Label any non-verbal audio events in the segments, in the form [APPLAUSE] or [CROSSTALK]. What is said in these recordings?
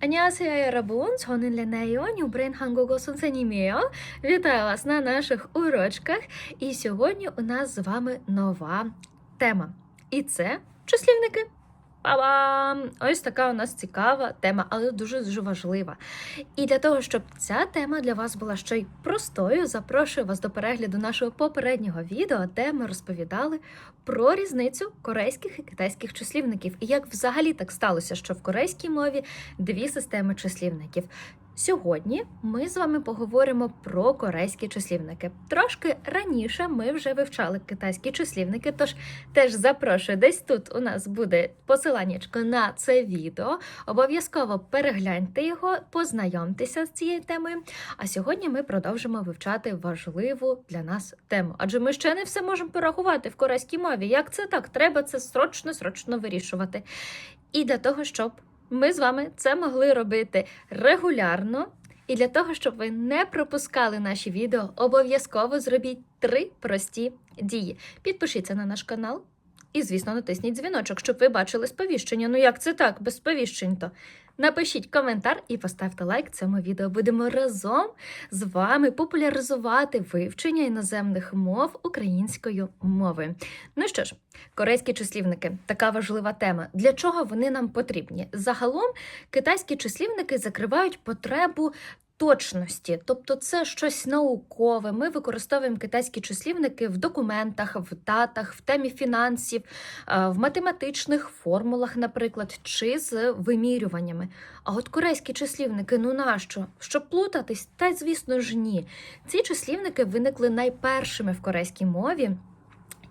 안녕하세요 여러분. 저는 레나요. 뉴브레인 한국어 선생님이에요. Вітаю вас на наших урочках. І сьогодні у нас з вами нова тема. І це числівники. Па-бам! Ось така у нас цікава тема, але дуже дуже важлива. І для того, щоб ця тема для вас була ще й простою, запрошую вас до перегляду нашого попереднього відео, де ми розповідали про різницю корейських і китайських числівників, і як взагалі так сталося, що в корейській мові дві системи числівників. Сьогодні ми з вами поговоримо про корейські числівники. Трошки раніше ми вже вивчали китайські числівники, тож теж запрошую, десь тут у нас буде посиланнячко на це відео. Обов'язково перегляньте його, познайомтеся з цією темою. А сьогодні ми продовжимо вивчати важливу для нас тему. Адже ми ще не все можемо порахувати в корейській мові. Як це так? Треба це срочно, срочно вирішувати. І для того, щоб ми з вами це могли робити регулярно. І для того, щоб ви не пропускали наші відео, обов'язково зробіть три прості дії. Підпишіться на наш канал і, звісно, натисніть дзвіночок, щоб ви бачили сповіщення. Ну як це так, без сповіщень то? Напишіть коментар і поставте лайк цьому відео. Будемо разом з вами популяризувати вивчення іноземних мов українською мовою. Ну що ж, корейські числівники така важлива тема. Для чого вони нам потрібні? Загалом китайські числівники закривають потребу. Точності, тобто це щось наукове. Ми використовуємо китайські числівники в документах, в датах, в темі фінансів, е, в математичних формулах, наприклад, чи з вимірюваннями. А от корейські числівники, ну нащо? Щоб плутатись? Та звісно ж ні. Ці числівники виникли найпершими в корейській мові.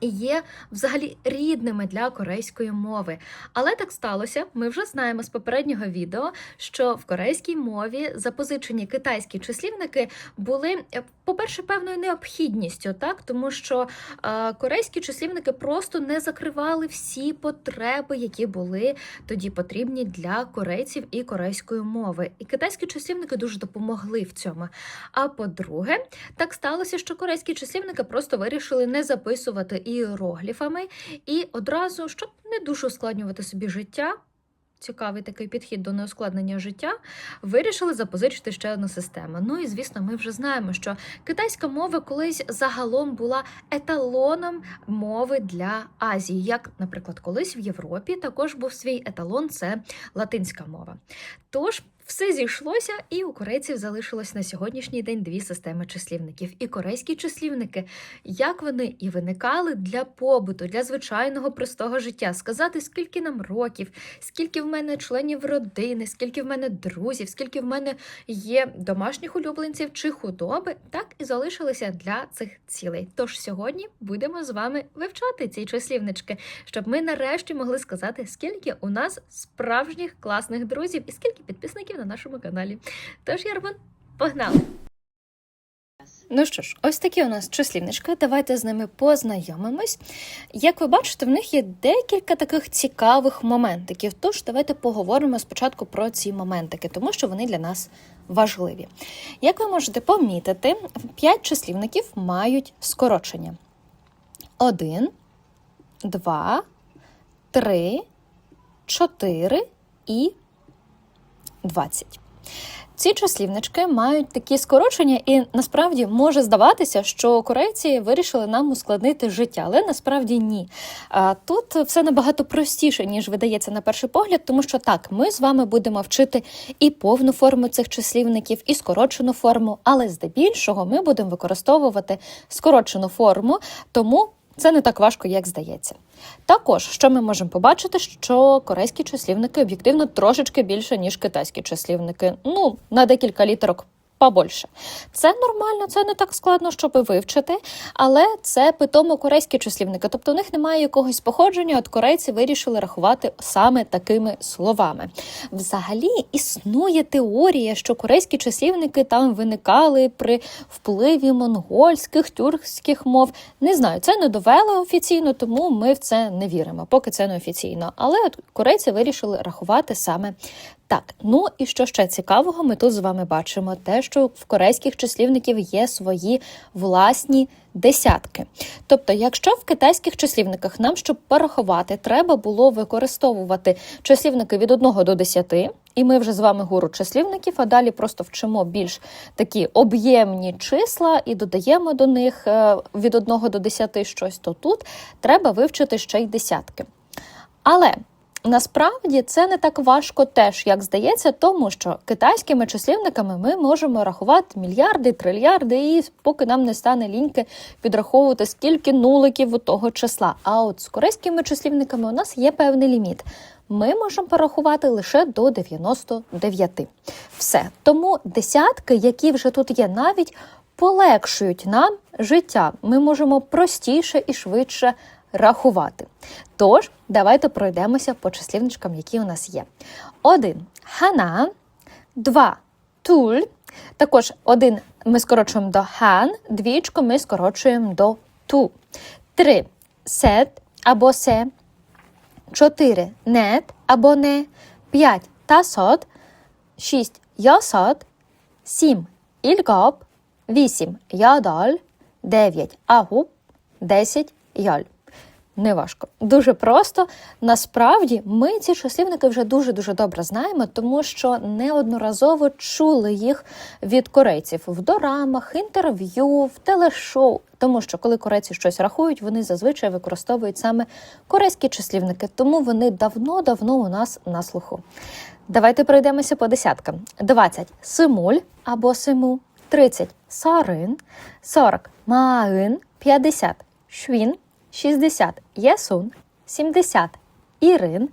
І є взагалі рідними для корейської мови. Але так сталося, ми вже знаємо з попереднього відео, що в корейській мові запозичені китайські числівники були, е, по-перше, певною необхідністю, так тому що е, корейські числівники просто не закривали всі потреби, які були тоді потрібні для корейців і корейської мови. І китайські числівники дуже допомогли в цьому. А по-друге, так сталося, що корейські числівники просто вирішили не записувати іерогліфами і одразу, щоб не дуже ускладнювати собі життя. Цікавий такий підхід до неускладнення життя. Вирішили запозичити ще одну систему. Ну і звісно, ми вже знаємо, що китайська мова колись загалом була еталоном мови для Азії. Як, наприклад, колись в Європі також був свій еталон це латинська мова. Тож все зійшлося, і у корейців залишилось на сьогоднішній день дві системи числівників. І корейські числівники, як вони і виникали для побуту, для звичайного простого життя, сказати, скільки нам років, скільки в мене членів родини, скільки в мене друзів, скільки в мене є домашніх улюбленців чи худоби, так і залишилися для цих цілей. Тож сьогодні будемо з вами вивчати ці числівнички, щоб ми нарешті могли сказати, скільки у нас справжніх класних друзів і скільки підписників на нашому каналі. Тож, Ярбан, погнали! Ну що ж, ось такі у нас числівнички. Давайте з ними познайомимось. Як ви бачите, в них є декілька таких цікавих моментиків. Тож давайте поговоримо спочатку про ці моментики, тому що вони для нас важливі. Як ви можете помітити, п'ять числівників мають скорочення: один, два, три, чотири і 20. Ці числівнички мають такі скорочення, і насправді може здаватися, що корейці вирішили нам ускладнити життя, але насправді ні. Тут все набагато простіше, ніж видається на перший погляд, тому що так, ми з вами будемо вчити і повну форму цих числівників, і скорочену форму, але здебільшого ми будемо використовувати скорочену форму, тому це не так важко, як здається. Також, що ми можемо побачити, що корейські числівники об'єктивно трошечки більше, ніж китайські числівники. Ну, на декілька літерок побольше. Це нормально, це не так складно, щоб вивчити, але це питомо корейські числівники. Тобто у них немає якогось походження, от корейці вирішили рахувати саме такими словами. Взагалі існує теорія, що корейські числівники там виникали при впливі монгольських, тюркських мов. Не знаю, це не довели офіційно, тому ми в це не віримо, поки це не офіційно. Але от корейці вирішили рахувати саме Так, ну і що ще цікавого, ми тут з вами бачимо те, що в корейських числівників є свої власні десятки. Тобто, якщо в китайських числівниках нам, щоб порахувати, треба було використовувати числівники від 1 до 10, і ми вже з вами гуру числівників, а далі просто вчимо більш такі об'ємні числа і додаємо до них е, від 1 до 10 щось, то тут треба вивчити ще й десятки. Але Насправді це не так важко теж, як здається, тому що китайськими числівниками ми можемо рахувати мільярди, трильярди, і поки нам не стане ліньки підраховувати, скільки нуликів у того числа. А от з корейськими числівниками у нас є певний ліміт. Ми можемо порахувати лише до 99. Все. Тому десятки, які вже тут є, навіть полегшують нам життя. Ми можемо простіше і швидше рахувати. Тож, давайте пройдемося по числівничкам, які у нас є. Один хана, два туль. Також один ми скорочуємо до хан, двічку ми скорочуємо до ту. Три сет або се. Чотири нет або не. П'ять тасот. Шість йосот. Сім ільгоп. Вісім йодоль. Дев'ять агуб. Десять йоль. Неважко. Дуже просто. Насправді ми ці числівники вже дуже-дуже добре знаємо, тому що неодноразово чули їх від корейців в дорамах, інтерв'ю, в телешоу. Тому що коли корейці щось рахують, вони зазвичай використовують саме корейські числівники, тому вони давно-давно у нас на слуху. Давайте пройдемося по десяткам: 20 симуль або симу, 30 сарин, 40 маин, 50 швін. 60 Єсун, 70 Ірин,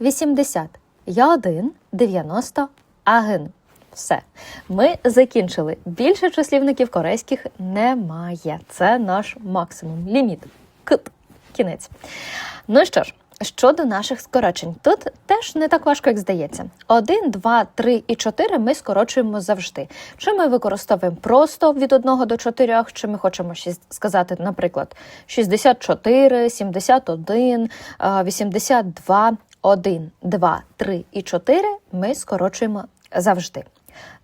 80 Ядин, 90 Агин. Все. Ми закінчили. Більше числівників корейських немає. Це наш максимум. Ліміт. Кит. Кінець. Ну що ж, щодо наших скорочень, тут теж не так важко, як здається. 1, 2, 3 і 4 ми скорочуємо завжди. Чи ми використовуємо просто від 1 до 4, чи ми хочемо сказати, наприклад, 64, 71, 82, 1, 2, 3 і 4 ми скорочуємо завжди.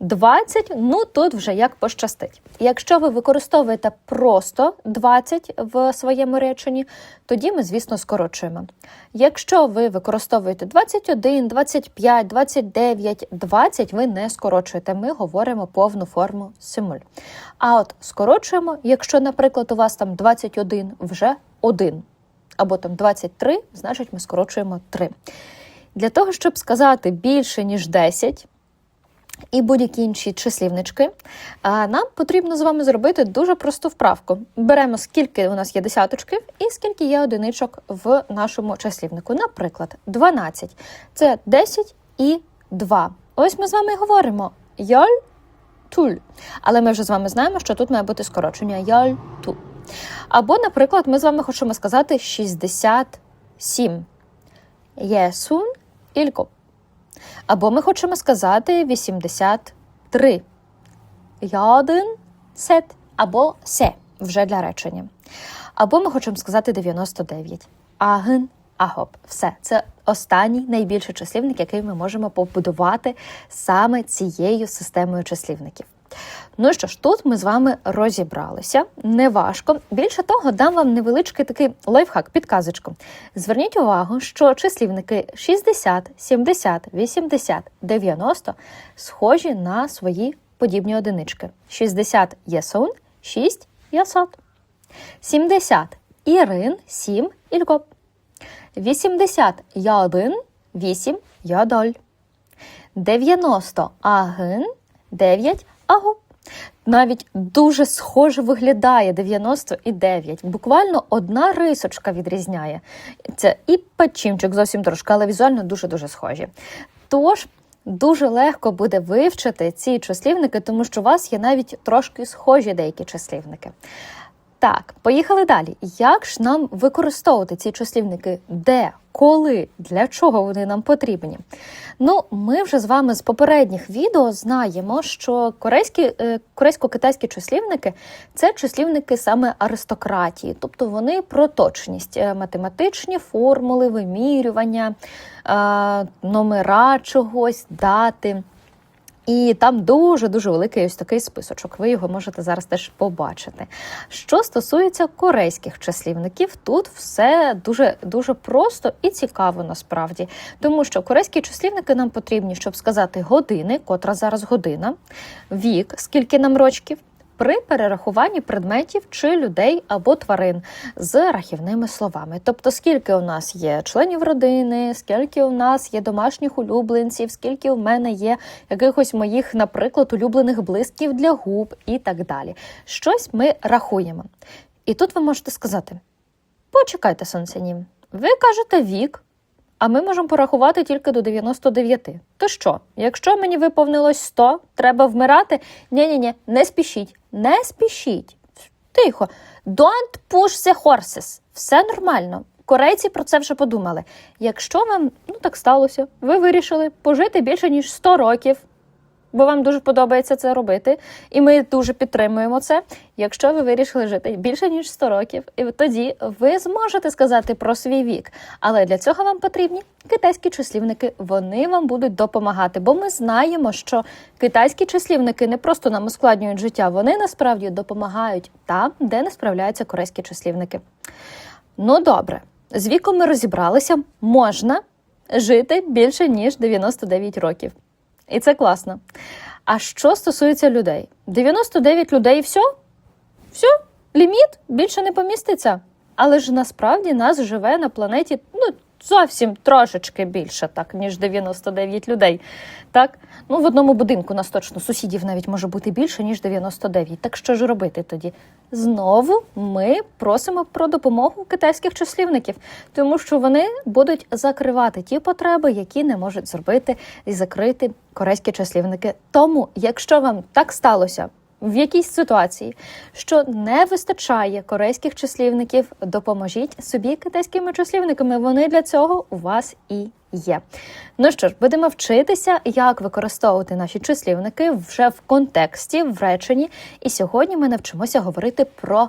20, ну тут вже як пощастить. Якщо ви використовуєте просто 20 в своєму реченні, тоді ми, звісно, скорочуємо. Якщо ви використовуєте 21, 25, 29, 20, ви не скорочуєте. Ми говоримо повну форму симуль. А от скорочуємо, якщо, наприклад, у вас там 21 вже 1, або там 23, значить ми скорочуємо 3. Для того, щоб сказати більше, ніж 10, і будь-які інші числівнички, нам потрібно з вами зробити дуже просту вправку. Беремо, скільки у нас є десяточків і скільки є одиничок в нашому числівнику. Наприклад, 12 це 10 і 2. Ось ми з вами і говоримо йоль туль. Але ми вже з вами знаємо, що тут має бути скорочення йоль ту. Або, наприклад, ми з вами хочемо сказати 67. Єсун ілько. Або ми хочемо сказати 83. Ядин сет або се вже для речення. Або ми хочемо сказати 99. Аген агоп. Все. Це останній найбільший числівник, який ми можемо побудувати саме цією системою числівників. Ну що ж, тут ми з вами розібралися. Неважко. Більше того, дам вам невеличкий такий лайфхак, підказочку. Зверніть увагу, що числівники 60, 70, 80, 90 схожі на свої подібні одинички. 60 єсун, 6 ясот. 70 ірин, 7 ільгоп. 80 ядин, 8 ядоль. 90 агин, 9 агоп. Навіть дуже схоже виглядає 99. Буквально одна рисочка відрізняє. Це і печімчик зовсім трошки, але візуально дуже-дуже схожі. Тож, дуже легко буде вивчити ці числівники, тому що у вас є навіть трошки схожі деякі числівники. Так, поїхали далі. Як ж нам використовувати ці числівники? Де, коли, для чого вони нам потрібні? Ну, ми вже з вами з попередніх відео знаємо, що корейські, е, корейсько-китайські числівники це числівники саме аристократії, тобто вони про точність, е, математичні формули, вимірювання, е, номера чогось, дати. І там дуже-дуже великий ось такий списочок. Ви його можете зараз теж побачити. Що стосується корейських числівників, тут все дуже дуже просто і цікаво насправді, тому що корейські числівники нам потрібні, щоб сказати години, котра зараз година, вік, скільки нам рочків. При перерахуванні предметів чи людей або тварин з рахівними словами. Тобто, скільки у нас є членів родини, скільки у нас є домашніх улюбленців, скільки у мене є якихось моїх, наприклад, улюблених блисків для губ і так далі. Щось ми рахуємо. І тут ви можете сказати: почекайте, сонцянім, ви кажете вік, а ми можемо порахувати тільки до 99. То що, якщо мені виповнилось 100, треба вмирати? Ні-ні-ні, не спішіть, не спішіть. Тихо. Don't push the horses. Все нормально. Корейці про це вже подумали. Якщо вам ну так сталося, ви вирішили пожити більше ніж 100 років, бо вам дуже подобається це робити, і ми дуже підтримуємо це. Якщо ви вирішили жити більше ніж 100 років, і тоді ви зможете сказати про свій вік. Але для цього вам потрібні китайські числівники. Вони вам будуть допомагати, бо ми знаємо, що китайські числівники не просто нам ускладнюють життя, вони насправді допомагають там, де не справляються корейські числівники. Ну добре, з віком ми розібралися, можна жити більше ніж 99 років. І це класно. А що стосується людей? 99 людей все? Все, ліміт більше не поміститься. Але ж насправді нас живе на планеті ну, зовсім трошечки більше, так, ніж 99 людей. Так? Ну, в одному будинку нас точно сусідів навіть може бути більше, ніж 99. Так що ж робити тоді? Знову ми просимо про допомогу китайських числівників, тому що вони будуть закривати ті потреби, які не можуть зробити і закрити корейські числівники. Тому, якщо вам так сталося, в якійсь ситуації, що не вистачає корейських числівників, допоможіть собі китайськими числівниками. Вони для цього у вас і є. Ну що ж, будемо вчитися, як використовувати наші числівники вже в контексті, в реченні. І сьогодні ми навчимося говорити про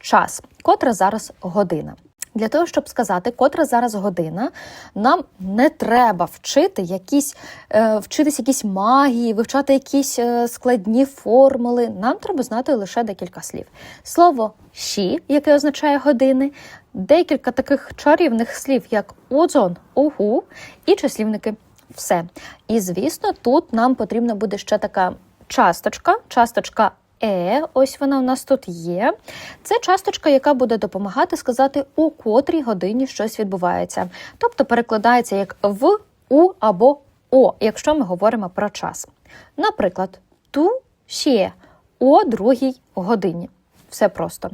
час, котра зараз година. Для того, щоб сказати, котра зараз година, нам не треба вчити якісь, е, вчитись якісь магії, вивчати якісь е, складні формули. Нам треба знати лише декілька слів. Слово «ші», яке означає години, декілька таких чарівних слів, як «удзон», «угу» і числівники все. І звісно, тут нам потрібна буде ще така часточка, часточка Е, ось вона у нас тут є. Це часточка, яка буде допомагати сказати, у котрій годині щось відбувається. Тобто перекладається як в, у або о, якщо ми говоримо про час. Наприклад, ту ще о другій годині. Все просто.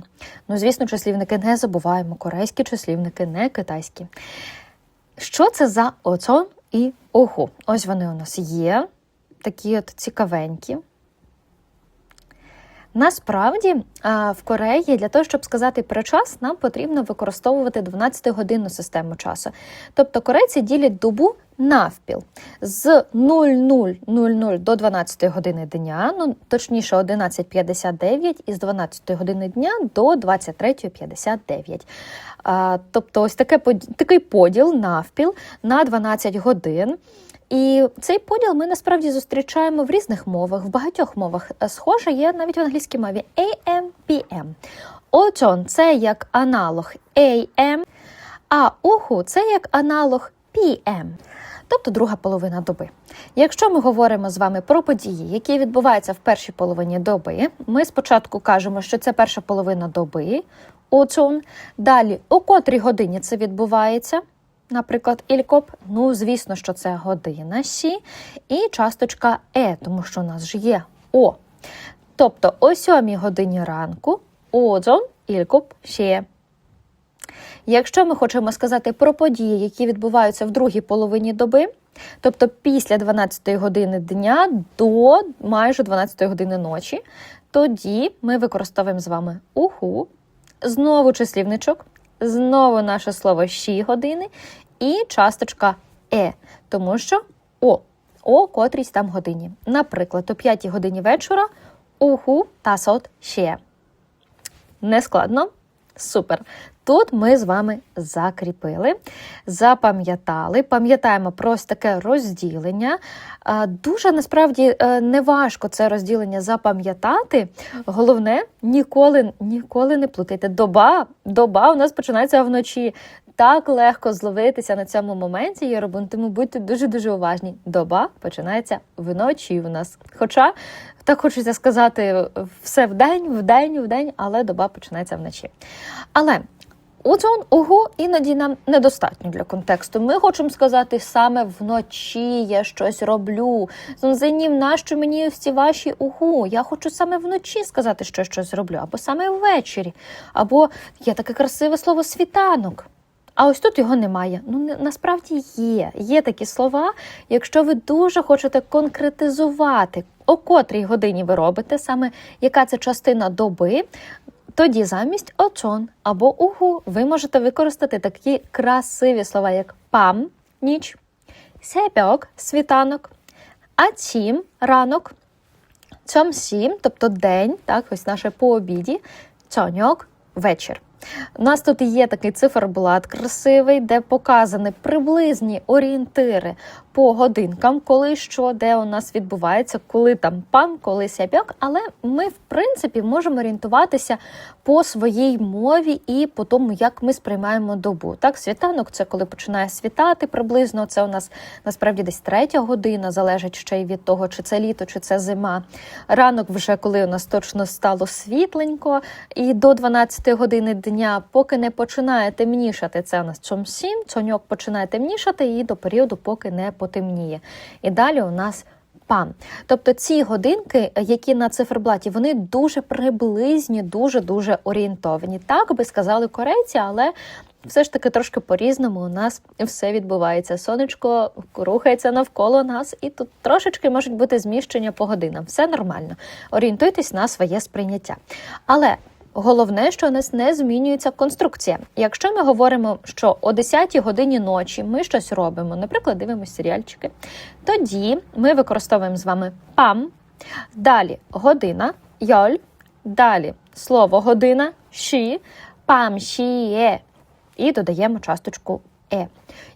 Ну, звісно, числівники не забуваємо, корейські числівники, не китайські. Що це за оцон і огу? Ось вони у нас є, такі от цікавенькі. Насправді в Кореї для того, щоб сказати про час, нам потрібно використовувати 12-годинну систему часу. Тобто корейці ділять добу навпіл з 00.00 до 12 години дня, ну точніше 11.59 і з 12 години дня до 23.59. Тобто, ось таке такий поділ навпіл на 12 годин. І цей поділ ми насправді зустрічаємо в різних мовах, в багатьох мовах. Схоже, є навіть в англійській мові AM, PM. Отон це як аналог AM, а уху це як аналог PM. Тобто друга половина доби. Якщо ми говоримо з вами про події, які відбуваються в першій половині доби, ми спочатку кажемо, що це перша половина доби, очон. Далі, у котрій годині це відбувається, Наприклад, ількоп, ну, звісно, що це година сі, і часточка е, тому що у нас ж є О. Тобто о 7 годині ранку оджон ількоп ще. Якщо ми хочемо сказати про події, які відбуваються в другій половині доби, тобто після 12 години дня до майже 12 години ночі, тоді ми використовуємо з вами уху Знову числівничок, знову наше слово щі години і часточка е, тому що о, о котрійсь там годині. Наприклад, о 5 годині вечора уху та сот ще. Нескладно? Супер. Тут ми з вами закріпили, запам'ятали, пам'ятаємо про ось таке розділення. Дуже насправді е, неважко це розділення запам'ятати. Головне, ніколи, ніколи не плутайте. Доба, доба у нас починається вночі. Так легко зловитися на цьому моменті, Єробун, тому будьте дуже-дуже уважні. Доба починається вночі у нас. Хоча так хочеться сказати все вдень, вдень, вдень, але доба починається вночі. Але Оцон угу іноді нам недостатньо для контексту. Ми хочемо сказати саме вночі я щось роблю. Зонзенів, нащо мені ці ваші угу? Я хочу саме вночі сказати, що я щось роблю, або саме ввечері, або є таке красиве слово світанок. А ось тут його немає. Ну насправді є. Є такі слова. Якщо ви дуже хочете конкретизувати, о котрій годині ви робите, саме яка це частина доби, тоді замість очон або угу ви можете використати такі красиві слова, як пам ніч, сепьок світанок, ацім ранок, цьомсім, тобто день, так, ось наше пообіді, цьоньок вечір. У нас тут є такий циферблат красивий, де показані приблизні орієнтири по годинкам, коли що, де у нас відбувається, коли там пан, коли сябьок. Але ми, в принципі, можемо орієнтуватися по своїй мові і по тому, як ми сприймаємо добу. Так, світанок це коли починає світати приблизно. Це у нас насправді десь третя година, залежить ще й від того, чи це літо, чи це зима. Ранок, вже коли у нас точно стало світленько, і до 12 години дня, поки не починає темнішати, це у нас чом 7, цоньок починає темнішати і до періоду, поки не потемніє. І далі у нас пан. Тобто ці годинки, які на циферблаті, вони дуже приблизні, дуже дуже орієнтовані. Так би сказали корейці, але. Все ж таки трошки по-різному у нас все відбувається. Сонечко рухається навколо нас, і тут трошечки можуть бути зміщення по годинам. Все нормально. Орієнтуйтесь на своє сприйняття. Але головне, що у нас не змінюється конструкція. Якщо ми говоримо, що о 10 годині ночі ми щось робимо, наприклад, дивимося серіальчики, тоді ми використовуємо з вами пам, далі година, йоль, далі слово година, ші, пам, шіє, і додаємо часточку е.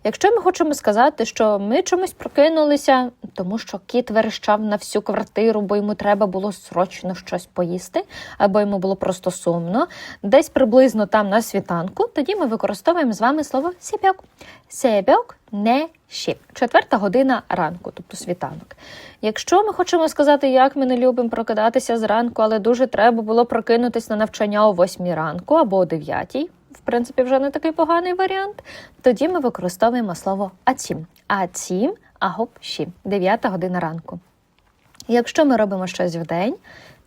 Якщо ми хочемо сказати, що ми чомусь прокинулися, тому що кіт верещав на всю квартиру, бо йому треба було срочно щось поїсти, або йому було просто сумно, десь приблизно там на світанку, тоді ми використовуємо з вами слово сєбьок. Сєбьок не щі. Четверта година ранку, тобто світанок. Якщо ми хочемо сказати, як ми не любимо прокидатися зранку, але дуже треба було прокинутися на навчання о 8 ранку або о 9, в принципі, вже не такий поганий варіант. Тоді ми використовуємо слово ацім. Ацім агопші, 9 година ранку. Якщо ми робимо щось в день,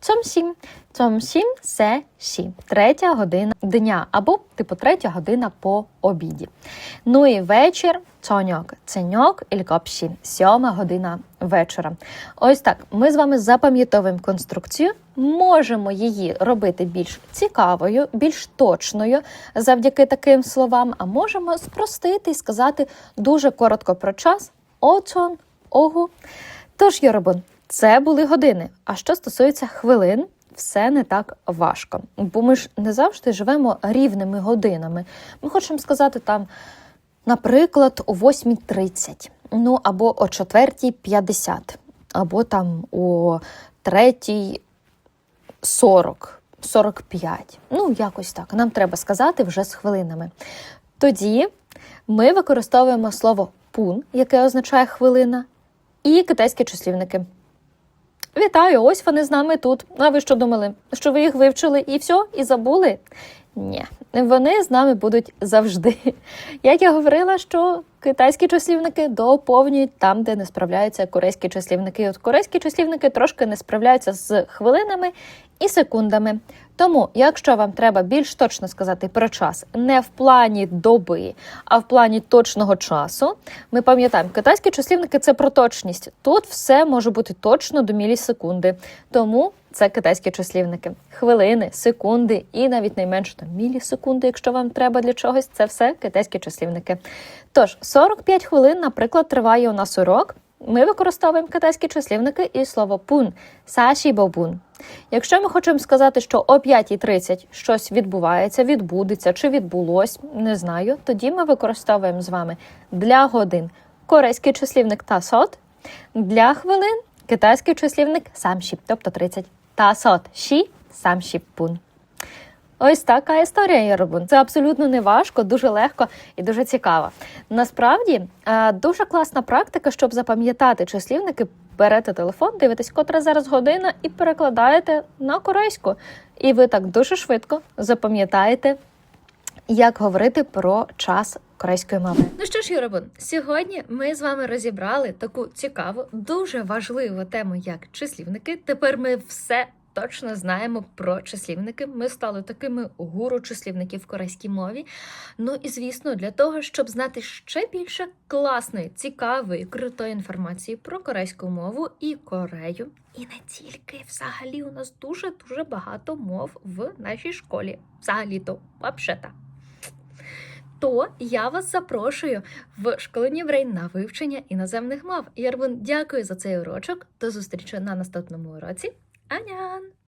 цомсім. Цомсім се ші. Третя година дня або типу третя година по обіді. Ну і вечір цоньок. Ценьок ількопші. Сьома година вечора. Ось так. Ми з вами запам'ятовуємо конструкцію, можемо її робити більш цікавою, більш точною завдяки таким словам, а можемо спростити і сказати дуже коротко про час. Оцон, огу. Тож, Йоробун, це були години. А що стосується хвилин, все не так важко. Бо ми ж не завжди живемо рівними годинами. Ми хочемо сказати там, наприклад, о 8.30, ну або о 4.50, або там о 3.40, 45. Ну, якось так. Нам треба сказати вже з хвилинами. Тоді ми використовуємо слово пун, яке означає хвилина, і китайські числівники. Вітаю, ось вони з нами тут. А ви що думали? Що ви їх вивчили і все, і забули? Ні, вони з нами будуть завжди. [LAUGHS] Як я говорила, що китайські числівники доповнюють там, де не справляються корейські числівники. От корейські числівники трошки не справляються з хвилинами і секундами. Тому, якщо вам треба більш точно сказати про час, не в плані доби, а в плані точного часу, ми пам'ятаємо, китайські числівники це про точність. Тут все може бути точно до мілісекунди. Тому це китайські числівники. Хвилини, секунди і навіть найменше там мілісекунди, якщо вам треба для чогось, це все китайські числівники. Тож 45 хвилин, наприклад, триває у нас урок. Ми використовуємо китайські числівники і слово пун саші бобун. Якщо ми хочемо сказати, що о 5.30 щось відбувається, відбудеться чи відбулось, не знаю, тоді ми використовуємо з вами для годин корейський числівник тасот, для хвилин китайський числівник самшіп, тобто 30. Тасот ші самшіп пун. Ось така історія, Єробун. Це абсолютно не важко, дуже легко і дуже цікаво. Насправді е, дуже класна практика, щоб запам'ятати числівники. Берете телефон, дивитесь, котра зараз година, і перекладаєте на корейську. І ви так дуже швидко запам'ятаєте, як говорити про час корейської мови. Ну що ж, Юрабун, сьогодні ми з вами розібрали таку цікаву, дуже важливу тему, як числівники. Тепер ми все точно знаємо про числівники. Ми стали такими гуру числівників в корейській мові. Ну і звісно, для того, щоб знати ще більше класної, цікавої, крутої інформації про корейську мову і Корею. І не тільки взагалі у нас дуже дуже багато мов в нашій школі. Взагалі-то, взагалі-то. То я вас запрошую в школу Брейн на вивчення іноземних мов. Ярвин, дякую за цей урочок. До зустрічі на наступному уроці. Анян!